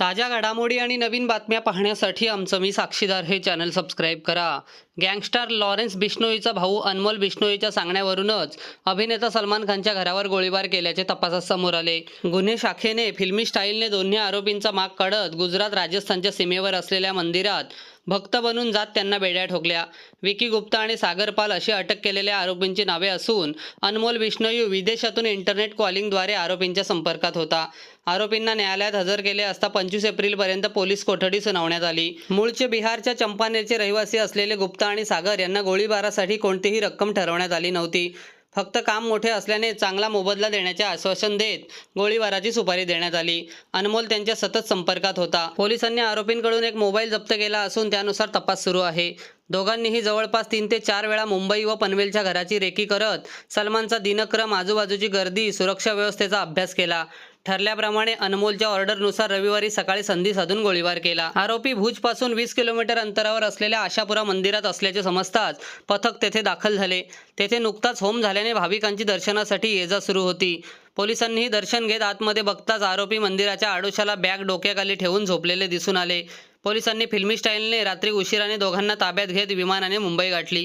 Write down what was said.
ताज्या घडामोडी आणि नवीन बातम्या पाहण्यासाठी आमचं मी साक्षीदार हे चॅनल सबस्क्राईब करा. गँगस्टार लॉरेन्स बिश्नोईचा भाऊ अनमोल बिश्नोईच्या सांगण्यावरूनच अभिनेता सलमान खानच्या घरावर गोळीबार केल्याचे तपासात समोर आले. गुन्हे शाखेने फिल्मी स्टाईलने दोन्ही आरोपींचा माग काढत गुजरात राजस्थानच्या सीमेवर असलेल्या मंदिरात भक्त बनून जात त्यांना बेड्या ठोकल्या. विकी गुप्ता आणि सागरपाल अशी अटक केलेल्या आरोपींची नावे असून अनमोल विष्णयू विदेशातून इंटरनेट कॉलिंगद्वारे आरोपींच्या संपर्कात होता. आरोपींना न्यायालयात हजर केले असता पंचवीस एप्रिलपर्यंत पोलीस कोठडी सुनावण्यात आली. मूळचे बिहारच्या चंपानेरचे रहिवासी असलेले गुप्ता आणि सागर यांना गोळीबारासाठी कोणतीही रक्कम ठरवण्यात आली नव्हती. फक्त काम मोठे असल्याने चांगला मोबदला देण्याचे आश्वासन देत गोळीबाराची सुपारी देण्यात आली. अनमोल त्यांच्या सतत संपर्कात होता. पोलिसांनी आरोपींकडून एक मोबाईल जप्त केला असून त्यानुसार तपास सुरू आहे. दोघांनीही जवळपास तीन ते चार वेळा मुंबई व पनवेलच्या घराची रेकी करत सलमानचा दिनक्रम आजूबाजूची गर्दी सुरक्षा व्यवस्थेचा अभ्यास केला. ठरल्याप्रमाणे अनमोलच्या ऑर्डरनुसार रविवारी सकाळी संधी साधून गोळीबार केला. आरोपी भुजपासून वीस किलोमीटर अंतरावर असलेल्या आशापुरा मंदिरात असल्याचे समजताच पथक तेथे दाखल झाले. तेथे नुकताच होम झाल्याने भाविकांची दर्शनासाठी ये जा सुरू होती. पोलिसांनीही दर्शन घेत आतमध्ये बघताच आरोपी मंदिराच्या आडोशाला बॅग डोक्याखाली ठेवून झोपलेले दिसून आले. पोलिसांनी फिल्मी स्टाईलने रात्री उशिराने दोघांना ताब्यात घेत विमानाने मुंबई गाठली.